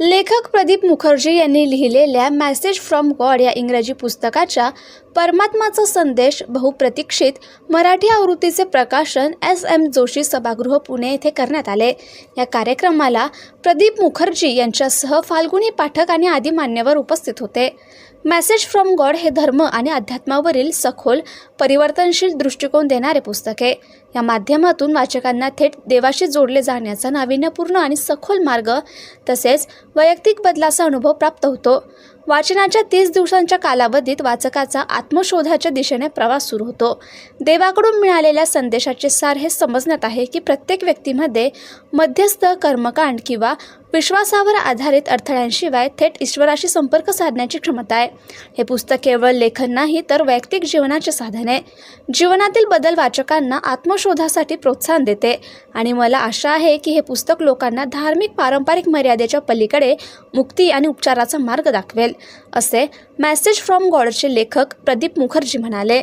लेखक प्रदीप मुखर्जी यांनी लिहिलेल्या मॅसेज फ्रॉम गॉड या इंग्रजी पुस्तकाच्या परमात्माचा संदेश बहुप्रतीक्षित मराठी आवृत्तीचे प्रकाशन एस एम जोशी सभागृह पुणे येथे करण्यात आले. या कार्यक्रमाला प्रदीप मुखर्जी यांच्यासह फाल्गुनी पाठक आणि आदी मान्यवर उपस्थित होते. मॅसेज फ्रॉम गॉड हे धर्म आणि अध्यात्मावरील सखोल परिवर्तनशील दृष्टिकोन देणारे पुस्तक आहे. या माध्यमातून वाचकांना थेट देवाशी जोडले जाण्याचा नाविन्यपूर्ण आणि सखोल मार्ग तसेच वैयक्तिक बदलाचा अनुभव प्राप्त होतो. वाचनाच्या तीस दिवसांच्या कालावधीत वाचकाचा आत्मशोधाच्या दिशेने प्रवास सुरू होतो. देवाकडून मिळालेल्या संदेशाचे सार हे समजण्यात आहे की प्रत्येक व्यक्तीमध्ये मध्यस्थ कर्मकांड किंवा विश्वासावर आधारित अडथळ्यांशिवाय थेट ईश्वराशी संपर्क साधण्याची क्षमता आहे. हे पुस्तक केवळ लेखन नाही तर वैयक्तिक जीवनाचे साधन आहे. जीवनातील बदल वाचकांना आत्मशोधासाठी प्रोत्साहन देते. आणि मला आशा आहे की हे पुस्तक लोकांना धार्मिक पारंपरिक मर्यादेच्या पलीकडे मुक्ती आणि उपचाराचा मार्ग दाखवेल असे मॅसेज फ्रॉम गॉडचे लेखक प्रदीप मुखर्जी म्हणाले.